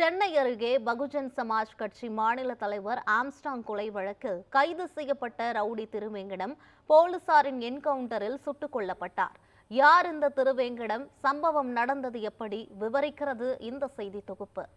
சென்னை அருகே பகுஜன் சமாஜ் கட்சி மாநில தலைவர் ஆம்ஸ்டாங் கொலை வழக்கில் கைது செய்யப்பட்ட ரவுடி திருவேங்கடம் போலீசாரின் என்கவுண்டரில் சுட்டுக் கொல்லப்பட்டார். யார் இந்த திருவேங்கடம்? சம்பவம் நடந்தது எப்படி? விவரிக்கிறது இந்த செய்தி தொகுப்பு.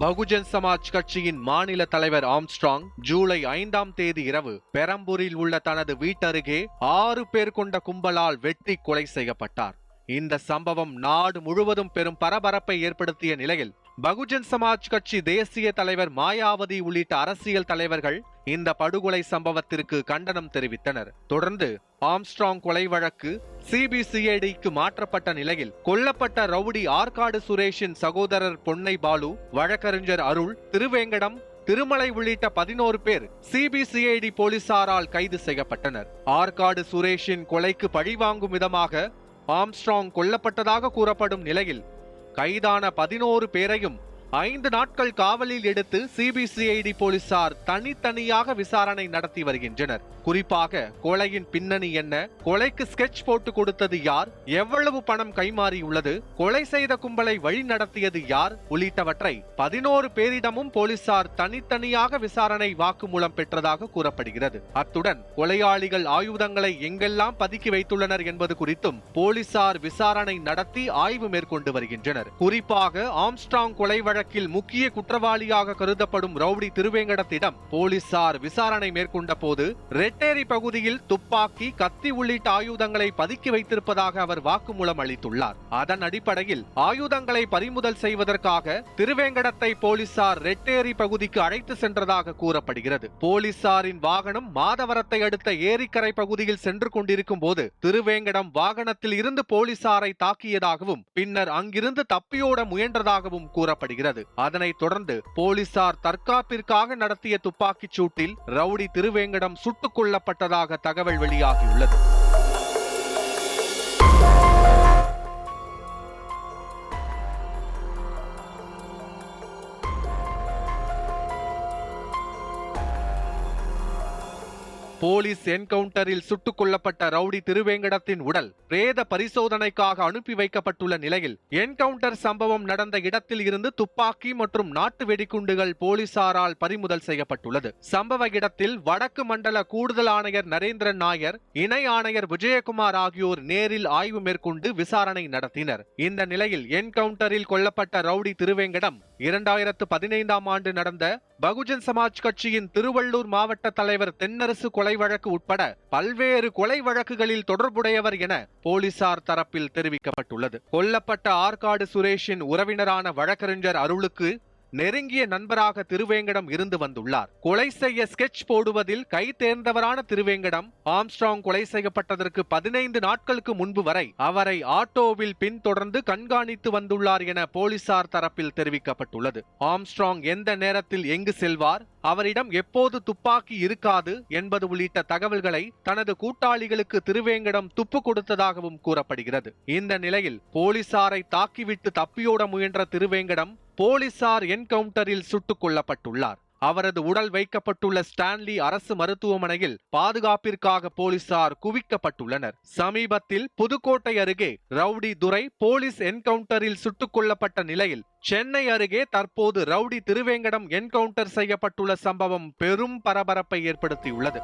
பகுஜன் சமாஜ் கட்சியின் மாநில தலைவர் ஆம்ஸ்ட்ராங் ஜூலை ஐந்தாம் தேதி இரவு பெரம்பூரில் உள்ள தனது வீட்டருகே ஆறு பேர் கொண்ட கும்பலால் வெட்டி கொலை செய்யப்பட்டார். இந்த சம்பவம் நாடு முழுவதும் பெரும் பரபரப்பை ஏற்படுத்திய நிலையில் பகுஜன் சமாஜ் கட்சி தேசிய தலைவர் மாயாவதி உள்ளிட்ட அரசியல் தலைவர்கள் இந்த படுகொலை சம்பவத்திற்கு கண்டனம் தெரிவித்தனர். தொடர்ந்து ஆம்ஸ்ட்ராங் கொலை வழக்கு சிபிசிஐடிக்கு மாற்றப்பட்ட நிலையில் கொல்லப்பட்ட ரவுடி ஆற்காடு சுரேஷின் சகோதரர் பொன்னை பாலு வழக்கறிஞர் அருள் திருவேங்கடம் திருமலை உள்ளிட்ட பதினோரு பேர் சிபிசிஐடி போலீசாரால் கைது செய்யப்பட்டனர். ஆற்காடு சுரேஷின் கொலைக்கு பழிவாங்கும் விதமாக ஆம்ஸ்ட்ராங் கொல்லப்பட்டதாக கூறப்படும் நிலையில் கைதான பதினோரு பேரையும் ஐந்து நாட்கள் காவலில் எடுத்து சிபிசிஐடி போலீசார் தனித்தனியாக விசாரணை நடத்தி வருகின்றனர். குறிப்பாக கொலையின் பின்னணி என்ன? கொலைக்கு ஸ்கெட்ச் போட்டு கொடுத்தது யார்? எவ்வளவு பணம் கைமாறியுள்ளது கொலை செய்த கும்பலை வழி நடத்தியது யார்? உள்ளிட்டவற்றை பதினோரு பேரிடமும் போலீசார் தனித்தனியாக விசாரணை வாக்குமூலம் பெற்றதாக கூறப்படுகிறது. அத்துடன் கொலையாளிகள் ஆயுதங்களை எங்கெல்லாம் பதுக்கி வைத்துள்ளனர் என்பது குறித்தும் போலீசார் விசாரணை நடத்தி ஆய்வு மேற்கொண்டு வருகின்றனர். குறிப்பாக ஆம்ஸ்ட்ராங் கொலை வழக்கில் முக்கிய குற்றவாளியாக கருதப்படும் ரவுடி திருவேங்கடத்திடம் போலீசார் விசாரணை மேற்கொண்ட போது ரெட்டேரி பகுதியில் துப்பாக்கி கத்தி உள்ளிட்ட ஆயுதங்களை பதுக்கி வைத்திருப்பதாக அவர் வாக்குமூலம் அளித்துள்ளார். அதன் அடிப்படையில் ஆயுதங்களை பறிமுதல் செய்வதற்காக திருவேங்கடத்தை போலீசார் ரெட்டேரி பகுதிக்கு அழைத்து சென்றதாக கூறப்படுகிறது. போலீசாரின் வாகனம் மாதவரத்தை அடுத்த ஏரிக்கரை பகுதியில் சென்று கொண்டிருக்கும் போது திருவேங்கடம் வாகனத்தில் இருந்து போலீசாரை தாக்கியதாகவும் பின்னர் அங்கிருந்து தப்பியோட முயன்றதாகவும் கூறப்படுகிறது. அதனைத் தொடர்ந்து போலீசார் தற்காப்பிற்காக நடத்திய துப்பாக்கிச் சூட்டில் ரவுடி திருவேங்கடம் சுட்டுக் கொல்லப்பட்டதாக தகவல் வெளியாகியுள்ளது. போலீஸ் என்கவுண்டரில் சுட்டுக் கொல்லப்பட்ட ரவுடி திருவேங்கடத்தின் உடல் பிரேத பரிசோதனைக்காக அனுப்பி வைக்கப்பட்டுள்ள நிலையில் என்கவுண்டர் சம்பவம் நடந்த இடத்தில் இருந்து துப்பாக்கி மற்றும் நாட்டு வெடிகுண்டுகள் போலீசாரால் பறிமுதல் செய்யப்பட்டுள்ளது. சம்பவ இடத்தில் வடக்கு மண்டல கூடுதல் ஆணையர் நரேந்திரன் நாயர் இணை ஆணையர் விஜயகுமார் ஆகியோர் நேரில் ஆய்வு மேற்கொண்டு விசாரணை நடத்தினர். இந்த நிலையில் என்கவுண்டரில் கொல்லப்பட்ட ரவுடி திருவேங்கடம் இரண்டாயிரத்து பதினைந்தாம் ஆண்டு நடந்த பகுஜன் சமாஜ் கட்சியின் திருவள்ளூர் மாவட்ட தலைவர் தென்னரசு கொலை வழக்கு உட்பட பல்வேறு கொலை வழக்குகளில் தொடர்புடையவர் என போலீசார் தரப்பில் தெரிவிக்கப்பட்டுள்ளது. கொல்லப்பட்ட ஆற்காடு சுரேஷின் உறவினரான வழக்கறிஞர் அருளுக்கு நெருங்கிய நண்பராக திருவேங்கடம் இருந்து வந்துள்ளார். கொலை செய்ய ஸ்கெட்ச் போடுவதில் கை தேர்ந்தவரான திருவேங்கடம் ஆம்ஸ்ட்ராங் கொலை செய்யப்பட்டதற்கு பதினைந்து நாட்களுக்கு முன்பு வரை அவரை ஆட்டோவில் பின்தொடர்ந்து கண்காணித்து வந்துள்ளார் என போலீசார் தரப்பில் தெரிவிக்கப்பட்டுள்ளது. ஆம்ஸ்ட்ராங் எந்த நேரத்தில் எங்கு செல்வார் அவரிடம் எப்போது துப்பாக்கி இருக்காது என்பது உள்ளிட்ட தகவல்களை தனது கூட்டாளிகளுக்கு திருவேங்கடம் துப்பு கொடுத்ததாகவும் கூறப்படுகிறது. இந்த நிலையில் போலீசாரை தாக்கிவிட்டு தப்பியோட முயன்ற திருவேங்கடம் போலீசார் என்கவுண்டரில் சுட்டுக் கொல்லப்பட்டுள்ளார். அவரது உடல் வைக்கப்பட்டுள்ள ஸ்டான்லி அரசு மருத்துவமனையில் பாதுகாப்பிற்காக போலீசார் குவிக்கப்பட்டுள்ளனர். சமீபத்தில் புதுக்கோட்டை அருகே ரவுடி துரை போலீஸ் என்கவுண்டரில் சுட்டுக் கொல்லப்பட்ட நிலையில் சென்னை அருகே தற்போது ரவுடி திருவேங்கடம் என்கவுண்டர் செய்யப்பட்டுள்ள சம்பவம் பெரும் பரபரப்பை ஏற்படுத்தியுள்ளது.